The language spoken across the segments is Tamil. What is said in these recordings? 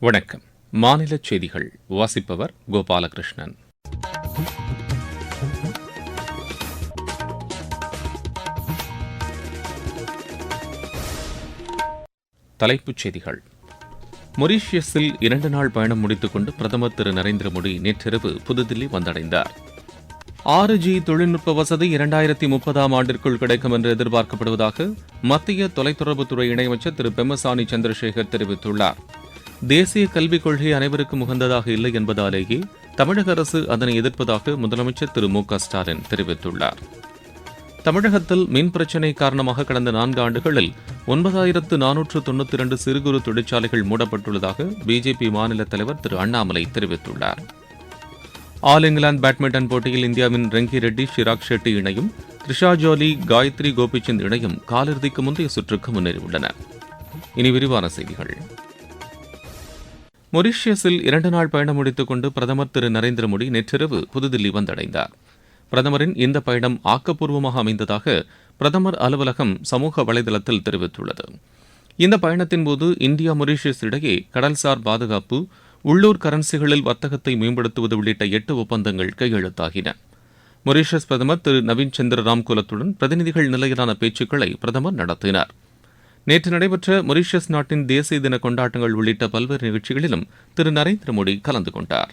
வணக்கம். மாநில செய்திகள். வாசிப்பவர் கோபாலகிருஷ்ணன். தலைப்புச் செய்திகள். மொரீஷியஸில் இரண்டு நாள் பயணம் முடித்துக் கொண்டு பிரதமர் திரு நரேந்திர மோடி நேற்றிரவு புதுதில்லி வந்தடைந்தார். ஆறு ஜி தொழில்நுட்ப வசதி இரண்டாயிரத்தி முப்பதாம் ஆண்டிற்குள் கிடைக்கும் என்று எதிர்பார்க்கப்படுவதாக மத்திய தொலைத்தொடர்புத்துறை இணையமைச்சர் திரு பெம்மசானி சந்திரசேகர் தெரிவித்துள்ளார். தேசிய கல்விக் கொள்கை அனைவருக்கும் உகந்ததாக இல்லை என்பதாலேயே தமிழக அரசு அதனை எதிர்ப்பதாக முதலமைச்சர் திரு மு க ஸ்டாலின் தெரிவித்துள்ளார். தமிழகத்தில் மின் பிரச்சினை காரணமாக கடந்த நான்கு ஆண்டுகளில் ஒன்பதாயிரத்து நானூற்று தொண்ணூத்தி இரண்டு சிறு குறு தொழிற்சாலைகள் மூடப்பட்டுள்ளதாக பிஜேபி மாநில தலைவர் திரு அண்ணாமலை தெரிவித்துள்ளார். ஆல் இங்கிலாந்து பேட்மிண்டன் போட்டியில் இந்தியாவின் ரெங்கி ரெட்டி ஷிராக் ஷெட்டி இணையும் த்ரிஷா ஜோலி காயத்ரி கோபிச்சந்த் இணையும் காலிறுதிக்கு முந்தைய சுற்றுக்கு முன்னேறியுள்ளன. இனி விரிவான செய்திகள். மொரிஷியஸில் இரண்டு நாள் பயணம் முடித்துக் கொண்டு பிரதமர் திரு நரேந்திர மோடி நேற்றிரவு புதுதில்லி வந்தடைந்தார். பிரதமரின் இந்த பயணம் ஆக்கப்பூர்வமாக அமைந்ததாக பிரதமர் அலுவலகம் சமூக வலைதளத்தில் தெரிவித்துள்ளது. இந்த பயணத்தின்போது இந்தியா மொரிஷியஸ் இடையே கடல்சார் பாதுகாப்பு உள்ளூர் கரன்சிகளில் வர்த்தகத்தை மேம்படுத்துவது உள்ளிட்ட எட்டு ஒப்பந்தங்கள் கையெழுத்தாகின. மொரிஷியஸ் பிரதமர் திரு நவீன் சந்திர ராம்குலத்துடன் பிரதிநிதிகள் நிலையிலான பேச்சுக்களை பிரதமர் நடத்தினார். நேற்று நடைபெற்ற மொரீஷியஸ் நாட்டின் தேசிய தின கொண்டாட்டங்கள் உள்ளிட்ட பல்வேறு நிகழ்ச்சிகளிலும் திரு நரேந்திர மோடி கலந்து கொண்டார்.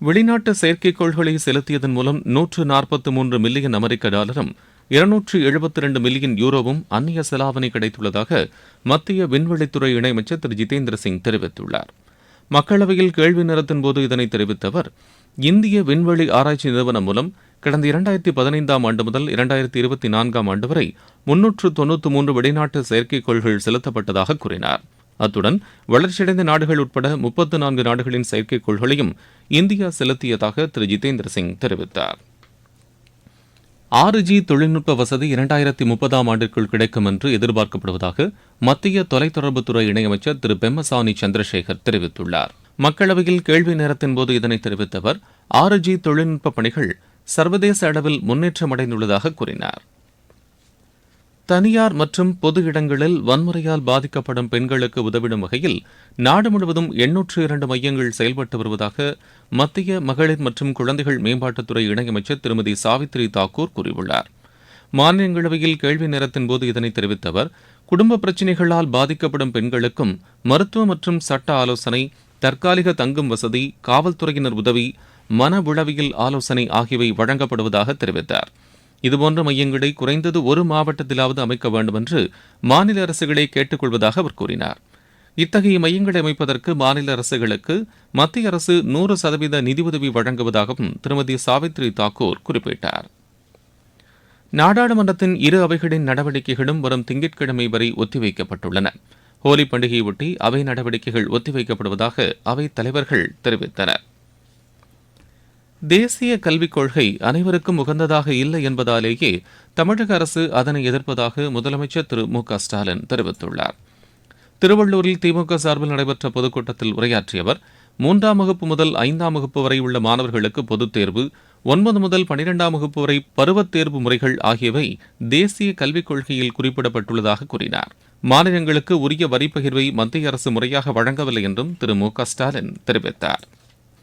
வெளிநாட்டு செயற்கைக்கோள்களை செலுத்தியதன் மூலம் நூற்று நாற்பத்தி மூன்று மில்லியன் அமெரிக்க டாலரும் இருநூற்று எழுபத்தி இரண்டு மில்லியன் யூரோவும் அந்நிய செலாவணி கிடைத்துள்ளதாக மத்திய விண்வெளித்துறை இணையமைச்சர் திரு ஜிதேந்திர சிங் தெரிவித்துள்ளார். மக்களவையில் கேள்வி நேரத்தின் போது இதனை தெரிவித்த அவர் இந்திய விண்வெளி ஆராய்ச்சி நிறுவனம் மூலம் கடந்த இரண்டாயிரத்தி பதினைந்தாம் ஆண்டு முதல் இரண்டாயிரத்தி இருபத்தி நான்காம் ஆண்டு வரை முன்னூற்று தொன்னூற்று மூன்று வெளிநாட்டு செயற்கைக்கோள்கள் செலுத்தப்பட்டதாக கூறினார். அத்துடன் வளர்ச்சியடைந்த நாடுகள் உட்பட முப்பத்து நான்கு நாடுகளின் செயற்கைக்கோள்களையும் இந்தியா செலுத்தியதாக திரு. ஜிதேந்திர சிங் தெரிவித்தார். ஆறு ஜி தொழில்நுட்ப வசதி இரண்டாயிரத்தி முப்பதாம் ஆண்டிற்குள் கிடைக்கும் என்று எதிர்பார்க்கப்படுவதாக மத்திய தொலைத்தொடர்புத்துறை இணையமைச்சர் திரு. பெம்மசானி சந்திரசேகர் தெரிவித்துள்ளார். மக்களவையில் கேள்வி நேரத்தின்போது இதனை தெரிவித்த அவர் ஆறு ஜி தொழில்நுட்ப பணிகள் சர்வதேச அளவில் முன்னேற்றமடைந்துள்ளதாக கூறினார். தனியார் மற்றும் பொது இடங்களில் வன்முறையால் பாதிக்கப்படும் பெண்களுக்கு உதவிடும் வகையில் நாடு முழுவதும் எண்ணூற்று இரண்டு மையங்கள் செயல்பட்டு வருவதாக மத்திய மகளிர் மற்றும் குழந்தைகள் மேம்பாட்டுத்துறை இணையமைச்சர் திருமதி சாவித்ரி தாக்கூர் கூறியுள்ளார். மாநிலங்களவையில் கேள்வி நேரத்தின் போது இதனை தெரிவித்த அவர் குடும்ப பிரச்சினைகளால் பாதிக்கப்படும் பெண்களுக்கும் மருத்துவ மற்றும் சட்ட ஆலோசனை தற்காலிக தங்கும் வசதி காவல்துறையினர் உதவி மன உளவியல் ஆலோசனை ஆகியவை வழங்கப்படுவதாக தெரிவித்தார். இதுபோன்ற மையங்களை குறைந்தது ஒரு மாவட்டத்திலாவது அமைக்க வேண்டும் என்று மாநில அரசுகளை கேட்டுக்கொள்வதாக அவர் கூறினார். இத்தகைய மையங்களை அமைப்பதற்கு மாநில அரசுகளுக்கு மத்திய அரசு நூறு சதவீத நிதியுதவி வழங்குவதாகவும் திருமதி சாவித்ரி தாக்கூர் குறிப்பிட்டார். நாடாளுமன்றத்தின் இரு அவைகளின் நடவடிக்கைகளும் வரும் திங்கட்கிழமை வரை ஒத்திவைக்கப்பட்டுள்ளன. ஹோலி பண்டிகையொட்டி அவை நடவடிக்கைகள் ஒத்திவைக்கப்படுவதாக அவைத் தலைவர்கள் தெரிவித்தனர். தேசிய கல்விக் கொள்கை அனைவருக்கும் உகந்ததாக இல்லை என்பதாலேயே தமிழக அரசு அதனை எதிர்ப்பதாக முதலமைச்சர் திரு மு க ஸ்டாலின் தெரிவித்துள்ளார். திருவள்ளூரில் திமுக சார்பில் நடைபெற்ற பொதுக்கூட்டத்தில் உரையாற்றிய அவர் மூன்றாம் வகுப்பு முதல் ஐந்தாம் வகுப்பு வரை உள்ள மாணவர்களுக்கு பொதுத் தேர்வு ஒன்பது முதல் பனிரெண்டாம் வகுப்பு வரை பருவத் தேர்வு முறைகள் ஆகியவை தேசிய கல்விக் கொள்கையில் குறிப்பிடப்பட்டுள்ளதாக கூறினார். மாநிலங்களுக்கு உரிய வரிப்பகிர்வை மத்திய அரசு முறையாக வழங்கவில்லை என்றும் திரு மு க ஸ்டாலின் தெரிவித்தார்.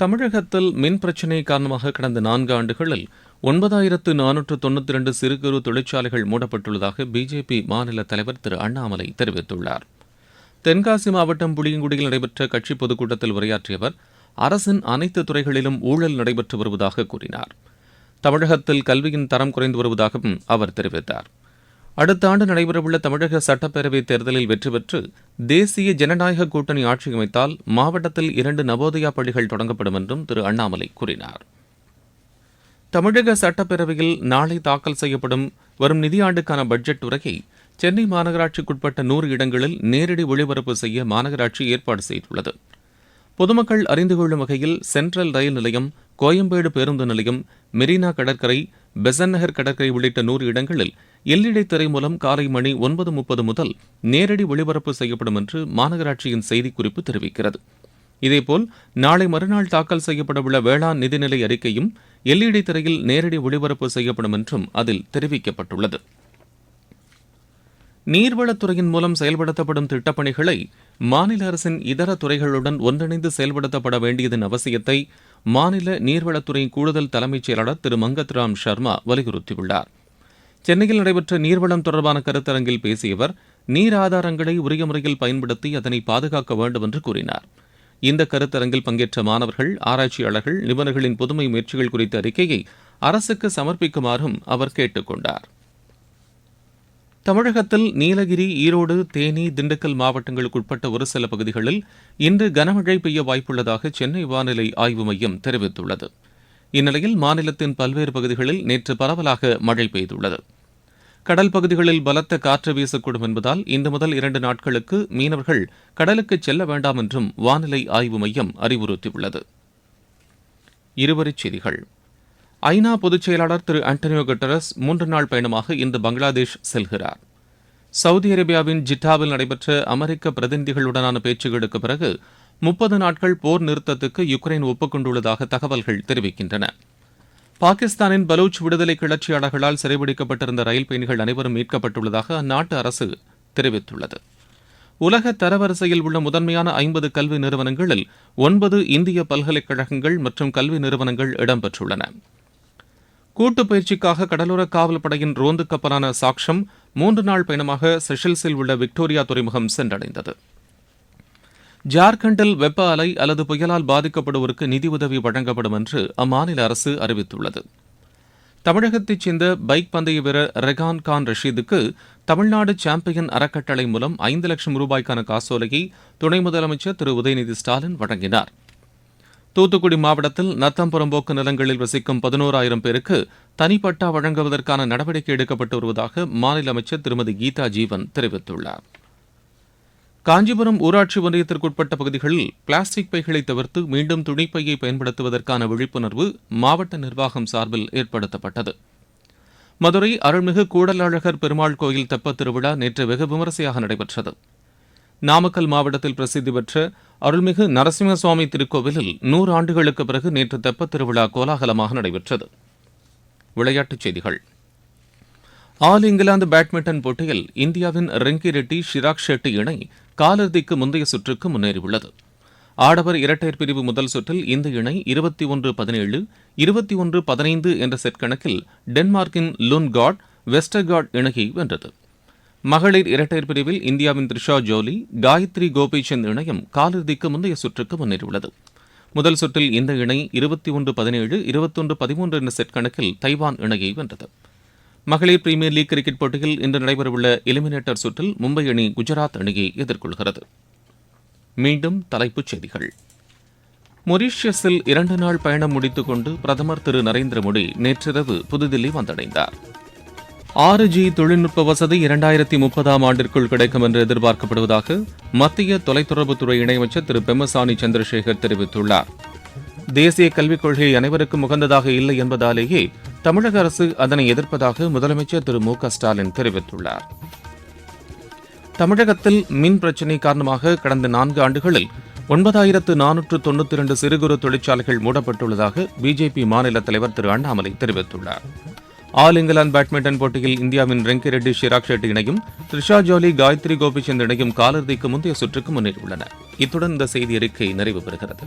தமிழகத்தில் மின் பிரச்சினை காரணமாக கடந்த நான்கு ஆண்டுகளில் ஒன்பதாயிரத்து நானூற்று தொண்ணூற்றி இரண்டு சிறு குறு தொழிற்சாலைகள் மூடப்பட்டுள்ளதாக பிஜேபி மாநில தலைவர் திரு அண்ணாமலை தெரிவித்துள்ளார். தென்காசி மாவட்டம் புளியங்குடியில் நடைபெற்ற கட்சி பொதுக்கூட்டத்தில் உரையாற்றிய அவர் அரசின் அனைத்து துறைகளிலும் ஊழல் நடைபெற்று வருவதாக கூறினார். தமிழகத்தில் கல்வியின் தரம் குறைந்து வருவதாகவும் அவர் தெரிவித்தார். அடுத்த ஆண்டு நடைபெறவுள்ள தமிழக சட்டப்பேரவைத் தேர்தலில் வெற்றி பெற்று தேசிய ஜனநாயக கூட்டணி ஆட்சி அமைத்தால் மாவட்டத்தில் இரண்டு நவோதயா பள்ளிகள் தொடங்கப்படும் என்றும் திரு அண்ணாமலை கூறினார். தமிழக சட்டப்பேரவையில் நாளை தாக்கல் செய்யப்படும் வரும் நிதியாண்டுக்கான பட்ஜெட் உரையை சென்னை மாநகராட்சிக்குட்பட்ட நூறு இடங்களில் நேரடி ஒளிபரப்பு செய்ய மாநகராட்சி ஏற்பாடு செய்துள்ளது. பொதுமக்கள் அறிந்து கொள்ளும் வகையில் சென்ட்ரல் ரயில் நிலையம் கோயம்பேடு பேருந்து நிலையம் மெரினா கடற்கரை பெசன் நகர் கடற்கரை உள்ளிட்ட நூறு இடங்களில் எல்இடி திரை மூலம் காலை மணி ஒன்பது முப்பது முதல் நேரடி ஒளிபரப்பு செய்யப்படும் என்று மாநகராட்சியின் செய்திக்குறிப்பு தெரிவிக்கிறது. இதேபோல் நாளை மறுநாள் தாக்கல் செய்யப்படவுள்ள வேளாண் நிதிநிலை அறிக்கையும் எல்இடி திரையில் நேரடி ஒளிபரப்பு செய்யப்படும் என்றும் அதில் தெரிவிக்கப்பட்டுள்ளது. நீர்வளத்துறையின் மூலம் செயல்படுத்தப்படும் திட்டப்பணிகளை மாநில அரசின் இதர துறைகளுடன் ஒன்றிணைந்து செயல்படுத்தப்பட வேண்டியதன் அவசியத்தை மாநில நீர்வளத்துறை கூடுதல் தலைமைச் செயலாளர் திரு மங்கத்ராம் சர்மா வலியுறுத்தியுள்ளார். சென்னையில் நடைபெற்ற நீர்வளம் தொடர்பான கருத்தரங்கில் பேசிய அவர் நீர் ஆதாரங்களை உரிய முறையில் பயன்படுத்தி அதனை பாதுகாக்க வேண்டும் என்று கூறினார். இந்த கருத்தரங்கில் பங்கேற்ற மாணவர்கள் ஆராய்ச்சியாளர்கள் நிபுணர்களின் புதுமை முயற்சிகள் குறித்த அறிக்கையை அரசுக்கு சமர்ப்பிக்குமாறும் அவர் கேட்டுக்கொண்டார் தமிழகத்தில் நீலகிரி ஈரோடு தேனி திண்டுக்கல் மாவட்டங்களுக்குட்பட்ட ஒரு சில பகுதிகளில் இன்று கனமழை பெய்ய வாய்ப்புள்ளதாக சென்னை வானிலை ஆய்வு மையம் தெரிவித்துள்ளது. இந்நிலையில் மாநிலத்தின் பல்வேறு பகுதிகளில் நேற்று பரவலாக மழை பெய்துள்ளது. கடல் பகுதிகளில் பலத்த காற்று வீசக்கூடும் என்பதால் இன்று முதல் இரண்டு நாட்களுக்கு மீனவர்கள் கடலுக்கு செல்ல வேண்டாம் என்றும் வானிலை ஆய்வு மையம் அறிவுறுத்தியுள்ளது. இருவரிச் செய்திகள். ஐநா பொதுச் செயலாளர் திரு அண்டனியோ கட்டரஸ் மூன்று நாள் பயணமாக இன்று பங்களாதேஷ் செல்கிறார். சவுதி அரேபியாவின் ஜிட்டாவில் நடைபெற்ற அமெரிக்க பிரதிநிதிகளுடனான பேச்சுகளுக்கு பிறகு முப்பது நாட்கள் போர் நிறுத்தத்துக்கு யுக்ரைன் ஒப்புக்கொண்டுள்ளதாக தகவல்கள் தெரிவிக்கின்றன. பாகிஸ்தானின் பலூச் விடுதலை கிளர்ச்சியாளர்களால் சிறைபிடிக்கப்பட்டிருந்த ரயில் பயணிகள் அனைவரும் மீட்கப்பட்டுள்ளதாக அந்நாட்டு அரசு தெரிவித்துள்ளது. உலக தரவரிசையில் உள்ள முதன்மையான ஐம்பது கல்வி நிறுவனங்களில் ஒன்பது இந்திய பல்கலைக்கழகங்கள் மற்றும் கல்வி நிறுவனங்கள் இடம்பெற்றுள்ளன. கூட்டுப் பயிற்சிக்காக கடலோர காவல் படையின் ரோந்து கப்பலான சாக்ஷம் மூன்று நாள் பயணமாக செஷல்ஸில் உள்ள விக்டோரியா துறைமுகம் சென்றடைந்தது. ஜார்க்கண்டில் வெப்ப அலை அல்லது புயலால் பாதிக்கப்படுவோருக்கு நிதியுதவி வழங்கப்படும் என்று அம்மாநில அரசு அறிவித்துள்ளது. தமிழகத்தைச் சேர்ந்த பைக் பந்தய வீரர் ரெகான் கான் ரஷீதுக்கு தமிழ்நாடு சாம்பியன் அறக்கட்டளை மூலம் ஐந்து லட்சம் ரூபாய்க்கான காசோலையை துணை முதலமைச்சர் திரு உதயநிதி ஸ்டாலின் வழங்கினார். தூத்துக்குடி மாவட்டத்தில் நத்தம் புறம்போக்கு நிலங்களில் வசிக்கும் பதினோராயிரம் பேருக்கு தனிப்பட்டா வழங்குவதற்கான நடவடிக்கை எடுக்கப்பட்டு வருவதாக மாநில அமைச்சர் திருமதி கீதா ஜீவன் தெரிவித்துள்ளார். காஞ்சிபுரம் ஊராட்சி ஒன்றியத்திற்குட்பட்ட பகுதிகளில் பிளாஸ்டிக் பைகளை தவிர்த்து மீண்டும் துணிப்பையை பயன்படுத்துவதற்கான விழிப்புணர்வு மாவட்ட நிர்வாகம் சார்பில் ஏற்படுத்தப்பட்டது. மதுரை அருள்மிகு கூடலழகர் பெருமாள் கோயில் தெப்பத் திருவிழா நேற்று வெகு விமரிசையாக நடைபெற்றது. நாமக்கல் மாவட்டத்தில் பிரசித்தி பெற்ற அருள்மிகு நரசிம்மசுவாமி திருக்கோவிலில் நூறு ஆண்டுகளுக்கு பிறகு நேற்று தெப்பத் திருவிழா கோலாகலமாக நடைபெற்றது. விளையாட்டுச் செய்திகள். ஆல் இங்கிலாந்து பேட்மிண்டன் போட்டியில் இந்தியாவின் ரெங்கி ரெட்டி ஷிராக் ஷெட்டி இணை காலிறுதிக்கு முந்தைய சுற்றுக்கு முன்னேறியுள்ளது. ஆடவர் இரட்டையர் பிரிவு முதல் சுற்றில் இந்த இணை இருபத்தி ஒன்று பதினேழு இருபத்தி ஒன்று பதினைந்து என்ற செட் கணக்கில் டென்மார்க்கின் லுன்காட் வெஸ்டர்கார்ட் இணையை வென்றது. மகளிர் இரட்டையர் பிரிவில் இந்தியாவின் த்ரிஷா ஜோலி காயத்ரி கோபிச்சந்த் இணையம் காலிறுதிக்கு முந்தைய சுற்றுக்கு முன்னேறியுள்ளது. முதல் சுற்றில் இந்த இணை இருபத்தி ஒன்று பதினேழு இருபத்தொன்று பதிமூன்று என்ற செட் கணக்கில் தைவான் இணையை வென்றது. மகளிர் பிரீமியர் லீக் கிரிக்கெட் போட்டியில் இன்று நடைபெறவுள்ள எலிமினேட்டர் சுற்றில் மும்பை அணி குஜராத் அணியை எதிர்கொள்கிறது. மீண்டும் தலைப்புச் செய்திகள். மொரீஷியஸில் இரண்டு நாள் பயணம் முடித்துக் கொண்டு பிரதமர் திரு நரேந்திர மோடி நேற்றிரவு புதுதில்லி வந்தடைந்தார். ஆறு ஜி தொழில்நுட்ப வசதி இரண்டாயிரத்தி முப்பதாம் ஆண்டிற்குள் கிடைக்கும் என்று எதிர்பார்க்கப்படுவதாக மத்திய தொலைத்தொடர்புத்துறை இணையமைச்சர் திரு பெமசானி சந்திரசேகர் தெரிவித்துள்ளார். தேசிய கல்விக் கொள்கை அனைவருக்கும் உகந்ததாக இல்லை என்பதாலேயே தமிழக அரசு அதனை எதிர்ப்பதாக முதலமைச்சர் திரு மு க ஸ்டாலின் தெரிவித்துள்ளார். தமிழகத்தில் மின் பிரச்சினை காரணமாக கடந்த நான்கு ஆண்டுகளில் ஒன்பதாயிரத்து நானூற்று தொன்னூற்றி இரண்டு சிறு குறு தொழிற்சாலைகள் மூடப்பட்டுள்ளதாக பிஜேபி மாநில தலைவர் திரு அண்ணாமலை தெரிவித்துள்ளார். ஆல் இங்கிலாந்து பேட்மிண்டன் போட்டியில் இந்தியாவின் ரெங்கி ரெட்டி ஷிராக் ஷெட்டி இணையும் த்ரிஷா ஜோலி காயத்ரி கோபிச்சந்த் இணையும் காலிறுதிக்கு முந்தைய சுற்றுக்கு முன்னேறியுள்ளன இத்துடன் இந்த செய்தி அறிக்கை நிறைவு பெறுகிறது.